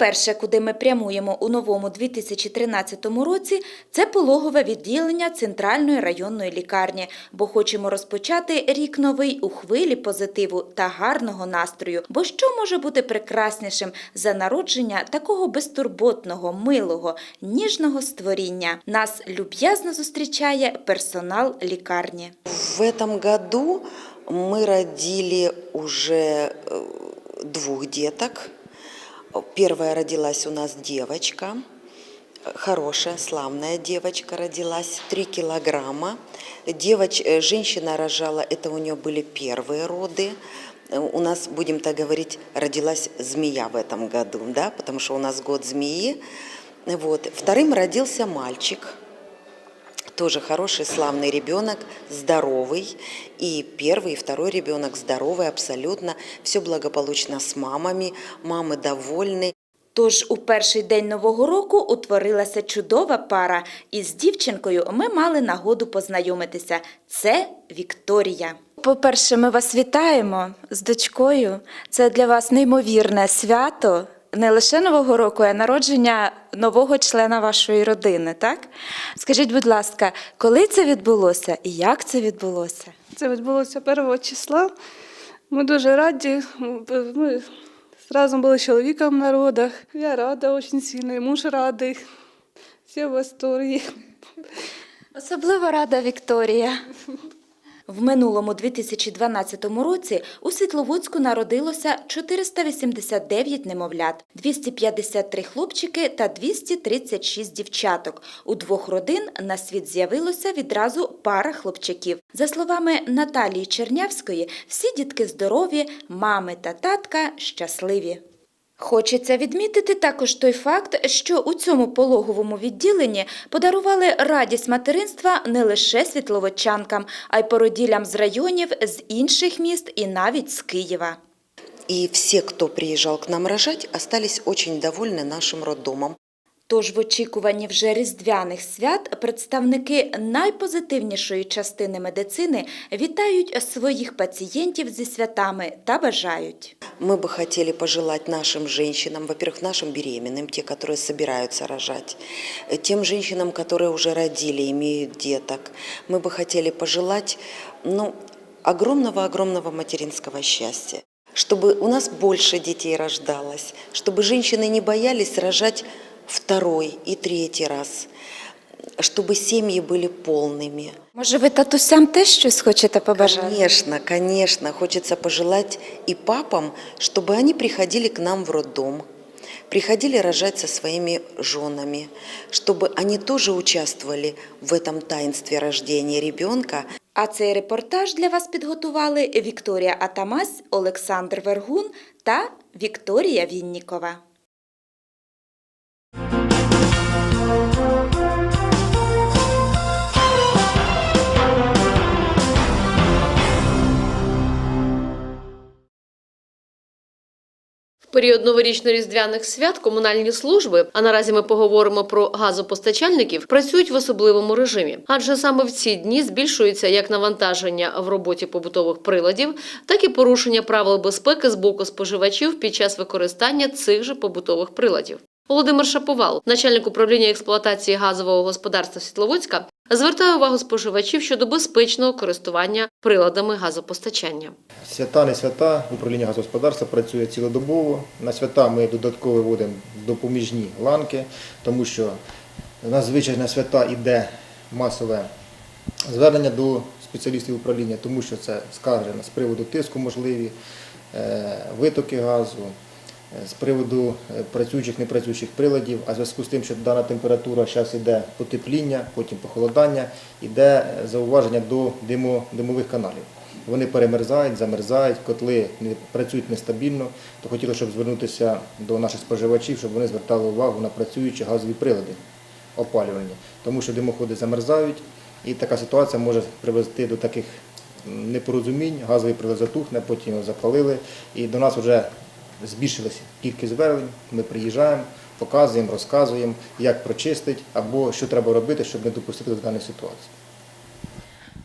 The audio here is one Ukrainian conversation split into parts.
Найперше, куди ми прямуємо у новому 2013 році, це пологове відділення Центральної районної лікарні, бо хочемо розпочати рік новий у хвилі позитиву та гарного настрою. Бо що може бути прекраснішим за народження такого безтурботного, милого, ніжного створіння? Нас люб'язно зустрічає персонал лікарні. В этом году мы родили уже э, двух деток. Первая родилась у нас девочка, хорошая, славная девочка родилась, 3 килограмма. Девоч, э, женщина рожала, это у нее были первые роды. У нас, будем так говорить, родилась змея в этом году, да, потому что у нас год змеи. Вот. Вторым родился мальчик, тоже хороший, славный ребенок, здоровый. И первый, и второй ребенок здоровый абсолютно. Все благополучно с мамами, мамы довольны. Тож у перший день нового року утворилася чудова пара, і з дівчинкою ми мали нагоду познайомитися. Це Вікторія. По-перше, ми вас вітаємо з дочкою. Це для вас неймовірне свято. Не лише Нового року, а народження нового члена вашої родини, так? Скажіть, будь ласка, коли це відбулося і як це відбулося? Це відбулося 1 числа. Ми дуже раді. Ми разом були з чоловіком на родах. Я рада дуже сильно, і муж радий. Всі в восторгі. Особливо рада Вікторія. В минулому 2012 році у Світловодську народилося 489 немовлят, 253 хлопчики та 236 дівчаток. У двох родин на світ з'явилося відразу пара хлопчаків. За словами Наталії Чернявської, всі дітки здорові, мами та татка щасливі. Хочеться відмітити також той факт, що у цьому пологовому відділенні подарували радість материнства не лише світловодчанкам, а й породілям з районів, з інших міст і навіть з Києва. И все, кто приезжал к нам рожать, остались очень довольны нашим роддомом. Тож в очікуванні вже різдвяних свят представники найпозитивнішої частини медицини вітають своїх пацієнтів зі святами та бажають. Мы бы хотели пожелать нашим женщинам, во-первых, нашим беременным, те, которые собираются рожать, э, тем женщинам, которые уже родили, имеют деток, мы бы хотели пожелать ну, огромного-огромного материнского счастья, чтобы у нас больше детей рождалось, чтобы женщины не боялись рожать второй и третий раз, чтобы семьи были полными. Може, ви татусям теж щось хочете побажати? Конечно, конечно. Хочется пожелать и папам, чтобы они приходили к нам в роддом, приходили рожать со своими женами, чтобы они тоже участвовали в этом таинстве рождения ребенка. А цей репортаж для вас підготували Вікторія Атамась, Олександр Вергун та Вікторія Віннікова. Період новорічно-різдвяних свят комунальні служби, а наразі ми поговоримо про газопостачальників, працюють в особливому режимі, адже саме в ці дні збільшується як навантаження в роботі побутових приладів, так і порушення правил безпеки з боку споживачів під час використання цих же побутових приладів. Володимир Шаповал, начальник управління експлуатації газового господарства Світловодська, звертає увагу споживачів щодо безпечного користування приладами газопостачання. Свята, не свята, управління газогосподарства працює цілодобово. На свята ми додатково вводимо допоміжні ланки, тому що на звичайні свята йде масове звернення до спеціалістів управління, тому що це скарги з приводу тиску можливі, е, витоки газу, з приводу е, працюючих, непрацюючих приладів, а в зв'язку з тим, що дана температура зараз йде потепління, потім похолодання, йде е, зауваження до димо, димових каналів. Вони перемерзають, замерзають, котли не працюють нестабільно, то хотілося, щоб звернутися до наших споживачів, щоб вони звертали увагу на працюючі газові прилади опалювання, тому що димоходи замерзають, і така ситуація може привести до таких непорозумінь, газовий прилад затухне, потім його запалили, і до нас вже збільшилася кількість звернень, ми приїжджаємо, показуємо, розказуємо, як прочистити або що треба робити, щоб не допустити до даної ситуації.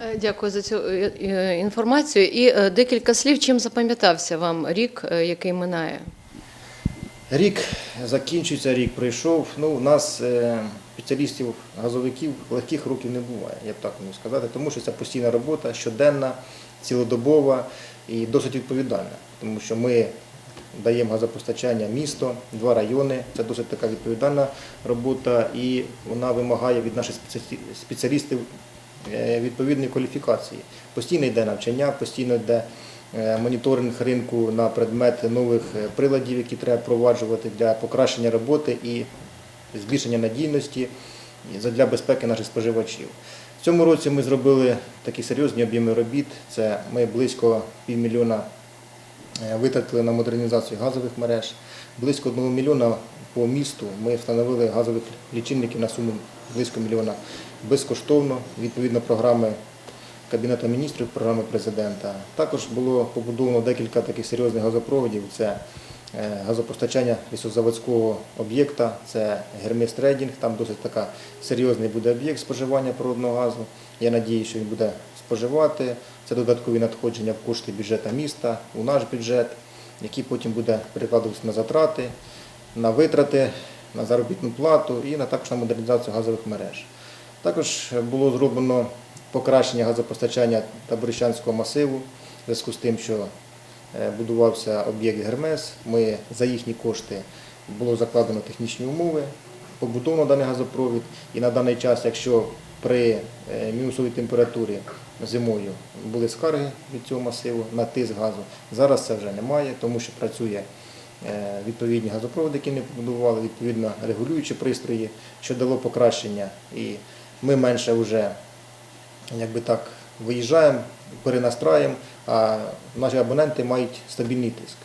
Е, Дякую за цю е, е, інформацію. І декілька слів, чим запам'ятався вам рік, який минає. Рік закінчується рік, пройшов. Ну, у нас спеціалістів, газовиків легких років не буває, я б так можу сказати, тому що це постійна робота, щоденна, цілодобова і досить відповідальна, тому що ми даємо газопостачання місто, два райони. Це досить така відповідальна робота, і вона вимагає від наших спеціалістів е, відповідної кваліфікації. Постійно йде навчання, постійно йде е, моніторинг ринку на предмет нових е, приладів, які треба впроваджувати для покращення роботи і збільшення надійності для безпеки наших споживачів. В цьому році ми зробили такі серйозні об'єми робіт. Це ми близько півмільйона витратили на модернізацію газових мереж. Близько 1 мільйона по місту ми встановили газових лічильників на суму близько мільйона безкоштовно, відповідно програми Кабінету міністрів, програми президента. Також було побудовано декілька таких серйозних газопроводів. Це е, газопостачання лісозаводського об'єкта, це Гермес Трейдінг, там досить така серйозний буде об'єкт споживання природного газу. Я надіюся, що він буде споживати. Це додаткові надходження в кошти бюджету міста, у наш бюджет, який потім буде перекладуватися на затрати, на витрати, на заробітну плату і на також на модернізацію газових мереж. Також було зроблено покращення газопостачання Таборищанського масиву в зв'язку з тим, що е, будувався об'єкт Гермес. Ми за їхні кошти було закладено технічні умови, побудовано даний газопровід. І на даний час, якщо при е, мінусовій температурі зимою були скарги від цього масиву на тиск газу, зараз це вже немає, тому що працює е, відповідні газопроводи, які не побудували, відповідно регулюючі пристрої, що дало покращення. І ми менше вже якби так виїжджаємо, перенастраємо, а наші абоненти мають стабільний тиск.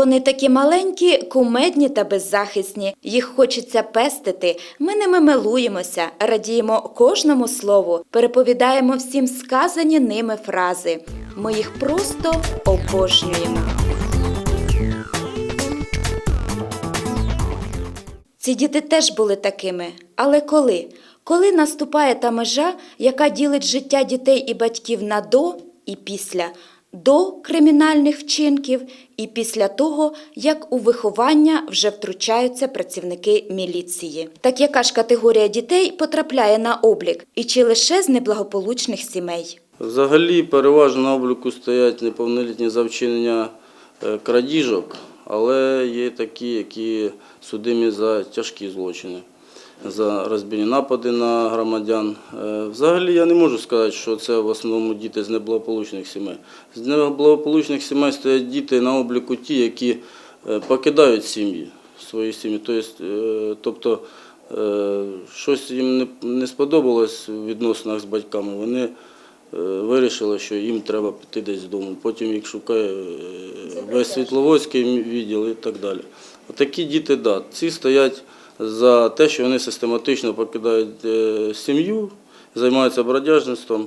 Вони такі маленькі, кумедні та беззахисні. Їх хочеться пестити. Ми ними милуємося, радіємо кожному слову, переповідаємо всім сказані ними фрази. Ми їх просто обожнюємо. Ці діти теж були такими. Але коли? Коли наступає та межа, яка ділить життя дітей і батьків на до і після, до кримінальних вчинків і після того, як у виховання вже втручаються працівники міліції. Так яка ж категорія дітей потрапляє на облік і чи лише з неблагополучних сімей? Взагалі переважно на обліку стоять неповнолітні за вчинення е, крадіжок, але є такі, які судимі за тяжкі злочини, за розбійні напади на громадян. Е, Взагалі я не можу сказати, що це в основному діти з неблагополучних сімей. З неблагополучних сімей стоять діти на обліку ті, які е, покидають сім'ї, свої сім'ї. Тобто, е, Тобто щось їм не- сподобалось в відносинах з батьками. Вони вирішили, що їм треба піти десь з дому. Потім їх шукає весь Світловодський відділ і так далі. Отакі діти, да, ці стоять за те, що вони систематично покидають е, сім'ю, займаються бродяжництвом.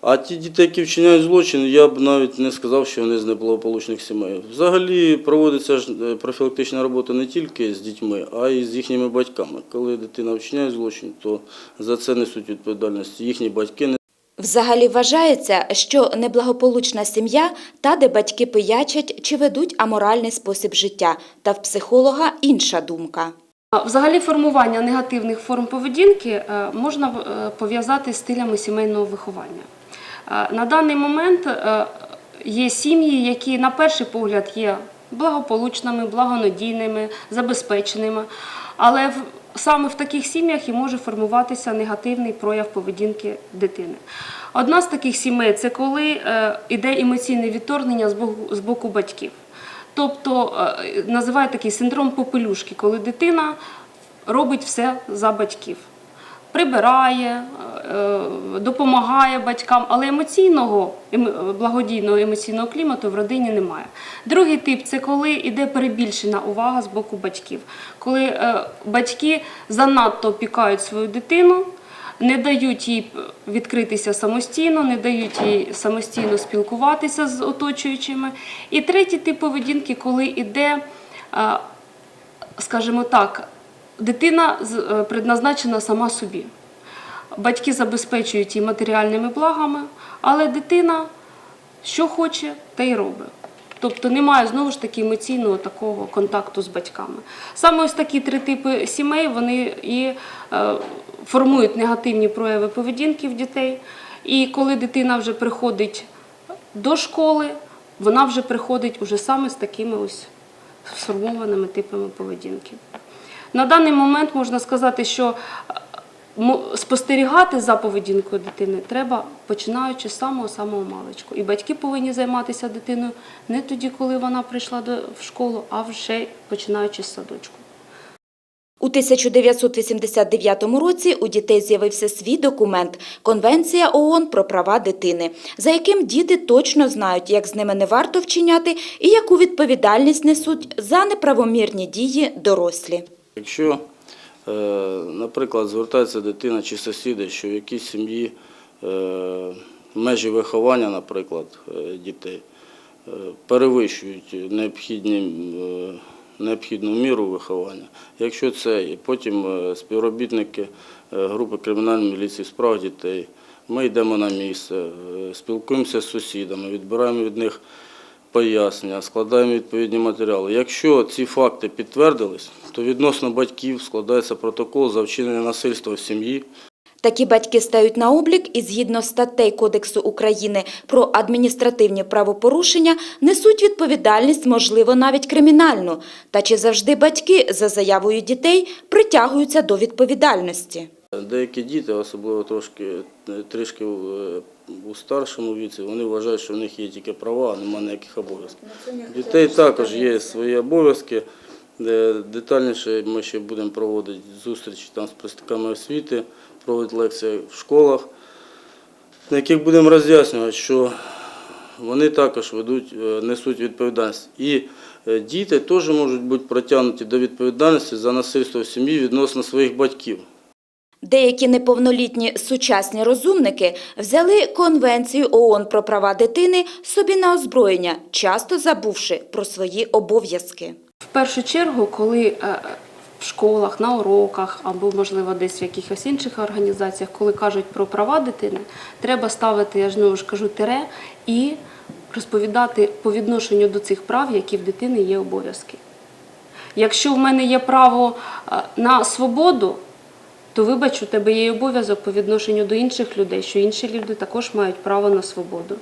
А ті діти, які вчиняють злочин, я б навіть не сказав, що вони з неблагополучних сімей. Взагалі проводиться ж е, профілактична робота не тільки з дітьми, а й з їхніми батьками. Коли дитина вчиняє злочин, то за це несуть відповідальність їхні батьки. Взагалі вважається, що неблагополучна сім'я та, де батьки пиячать чи ведуть аморальний спосіб життя, та в психолога інша думка. Взагалі формування негативних форм поведінки е, можна е, пов'язати з стилями сімейного виховання. Е, На даний момент є сім'ї, які на перший погляд є благополучними, благонадійними, забезпеченими, але саме в таких сім'ях і може формуватися негативний прояв поведінки дитини. Одна з таких сімей це коли е, іде емоційне відторгнення з боку батьків. Тобто е, називають такий синдром попелюшки, коли дитина робить все за батьків. Прибирає, е, допомагає батькам, але емоційного, ем- благодійного емоційного клімату в родині немає. Другий тип це коли йде перебільшена увага з боку батьків, коли е, батьки занадто опікають свою дитину, не дають їй відкритися самостійно, не дають їй самостійно спілкуватися з оточуючими. І третій тип поведінки, коли йде, е, скажімо так, дитина е, предназначена сама собі. Батьки забезпечують її матеріальними благами, але дитина що хоче, те й робить. Тобто немає знову ж таки емоційного такого контакту з батьками. Саме ось такі три типи сімей вони і е, формують негативні прояви поведінки в дітей. І коли дитина вже приходить до школи, вона вже приходить уже саме з такими ось сформованими типами поведінки. На даний момент можна сказати, що е, спостерігати за поведінкою дитини треба починаючи з самого самого маличку. І батьки повинні займатися дитиною не тоді, коли вона прийшла в школу, а вже починаючи з садочку. У 1989 році у дітей з'явився свій документ Конвенція ООН про права дитини, за яким діти точно знають, як з ними не варто вчиняти і яку відповідальність несуть за неправомірні дії дорослі. Якщо, е, наприклад, звертається дитина чи сусіди, що в якійсь сім'ї е, межі виховання, наприклад, е, дітей перевищують необхідні, необхідну міру виховання, якщо це і потім е, співробітники е, групи кримінальної міліції справ дітей, ми йдемо на місце, е, спілкуємося з сусідами, відбираємо від них пояснення, складаємо відповідні матеріали. Якщо ці факти підтвердились, то відносно батьків складається протокол за вчинення насильства в сім'ї. Такі батьки стають на облік і згідно статей Кодексу України про адміністративні правопорушення несуть відповідальність, можливо, навіть кримінальну. Та чи завжди батьки за заявою дітей притягуються до відповідальності? Деякі діти, особливо трошки е, трішки е, у старшому віці, вони вважають, що в них є тільки права, а немає ніяких обов'язків. Дітей також є свої обов'язки. Детальніше ми ще будемо проводити зустрічі там з представниками освіти, проводити лекції в школах, на яких будемо роз'яснювати, що вони також ведуть, е, несуть відповідальність. І е, діти теж можуть бути притягнуті до відповідальності за насильство в сім'ї відносно своїх батьків. Деякі неповнолітні сучасні розумники взяли Конвенцію ООН про права дитини собі на озброєння, часто забувши про свої обов'язки. В першу чергу, коли е, в школах, на уроках або, можливо, десь в якихось інших організаціях, коли кажуть про права дитини, треба ставити, я ж знову ж кажу, тире і розповідати по відношенню до цих прав, які в дитини є обов'язки. Якщо в мене є право е, на свободу, то вибач, у тебе є обов'язок по відношенню до інших людей, що інші люди також мають право на свободу.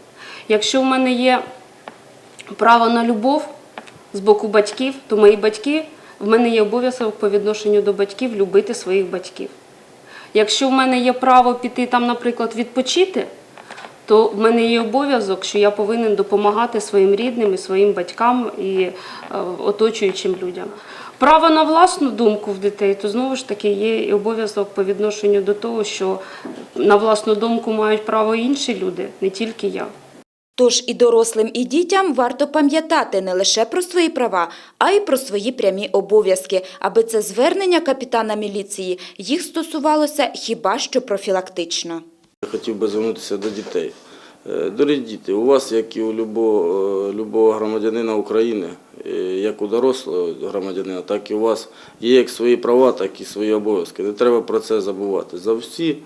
Якщо в мене є право на любов з боку батьків, то мої батьки, в мене є обов'язок по відношенню до батьків любити своїх батьків. Якщо в мене є право піти там, наприклад, відпочити, то в мене є обов'язок, що я повинен допомагати своїм рідним і своїм батькам і е, оточуючим людям. Право на власну думку в дітей, то знову ж таки є і обов'язок по відношенню до того, що на власну думку мають право інші люди, не тільки я. Тож і дорослим, і дітям варто пам'ятати не лише про свої права, а й про свої прямі обов'язки, аби це звернення капітана міліції їх стосувалося хіба що профілактично. Я хотів би звернутися до дітей. Е, Дорогі діти, у вас, як і у любого, е, громадянина України, е, як у дорослого громадянина, так і у вас є як свої права, так і свої обов'язки. Не треба про це забувати. За всі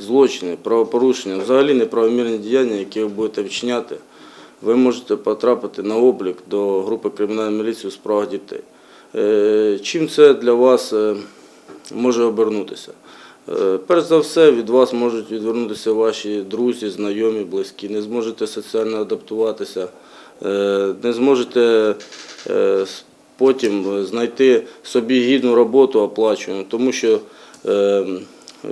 злочини, правопорушення, взагалі неправомірні діяння, які ви будете вчиняти, ви можете потрапити на облік до групи кримінальної міліції у справах дітей. Е, Чим це для вас е, може обернутися? Е, Перш за все, від вас можуть відвернутися ваші друзі, знайомі, близькі. Не зможете соціально адаптуватися, не зможете потім знайти собі гідну роботу оплачувану, тому що е,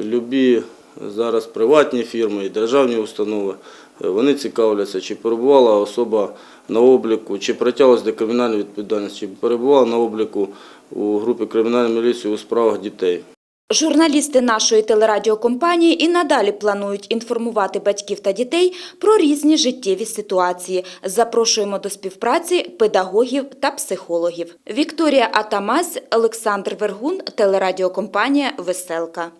любі зараз приватні фірми і державні установи, е, вони цікавляться, чи перебувала особа на обліку, чи притягнулася до кримінальної відповідальності, чи перебувала на обліку у групі кримінальної міліції у справах дітей. Журналісти нашої телерадіокомпанії і надалі планують інформувати батьків та дітей про різні життєві ситуації. Запрошуємо до співпраці педагогів та психологів. Вікторія Атамась, Олександр Вергун, телерадіокомпанія Веселка.